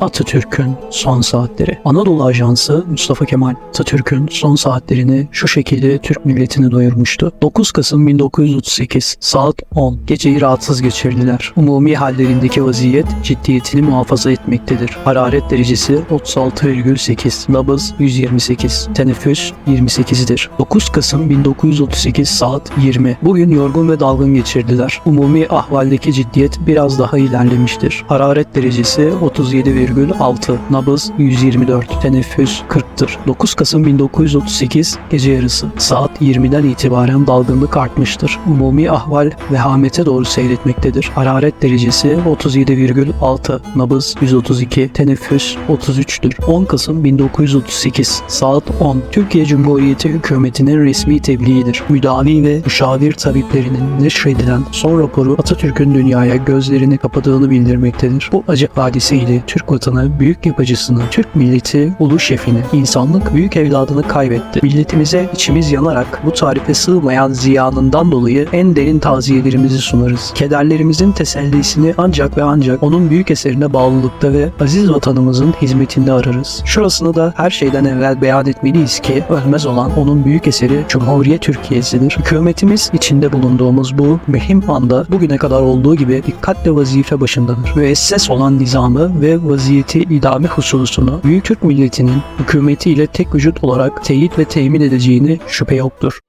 Atatürk'ün son saatleri. Anadolu Ajansı Mustafa Kemal Atatürk'ün son saatlerini şu şekilde Türk milletine duyurmuştu. 9 Kasım 1938 saat 10 geceyi rahatsız geçirdiler. Umumi hallerindeki vaziyet ciddiyetini muhafaza etmektedir. Hararet derecesi 36,8, nabız 128, teneffüs 28'dir. 9 Kasım 1938 saat 20. Bugün yorgun ve dalgın geçirdiler. Umumi ahvaldeki ciddiyet biraz daha ilerlemiştir. Hararet derecesi 37,6, nabız 124, teneffüs 40'tır. 9 Kasım 1938 gece yarısı saat 20'den itibaren dalgınlık artmıştır. Umumi ahval vehamete doğru seyretmektedir. Hararet derecesi 37,6, nabız 132, teneffüs 33'tür. 10 Kasım 1938 saat 10 Türkiye Cumhuriyeti hükümetinin resmi tebliğidir. Müdavi ve müşavir tabiplerinin neşredilen son raporu Atatürk'ün dünyaya gözlerini kapadığını bildirmektedir. Bu acı hadisiyle Türk vatanı büyük yapıcısını, Türk milleti ulu şefini, insanlık büyük evladını kaybetti. Milletimize içimiz yanarak bu tarife sığmayan ziyanından dolayı en derin taziyelerimizi sunarız. Kederlerimizin tesellisini ancak ve ancak onun büyük eserine bağlılıkta ve aziz vatanımızın hizmetinde ararız. Şurasını da her şeyden evvel beyan etmeliyiz ki ölmez olan onun büyük eseri Cumhuriyet Türkiye'sidir. Hükümetimiz içinde bulunduğumuz bu mühim anda bugüne kadar olduğu gibi dikkatle vazife başındadır. Müesses olan nizamı ve vaziyeti idame hususunu büyük Türk milletinin hükümetiyle tek vücut olarak teyit ve temin edeceğini şüphe yoktur.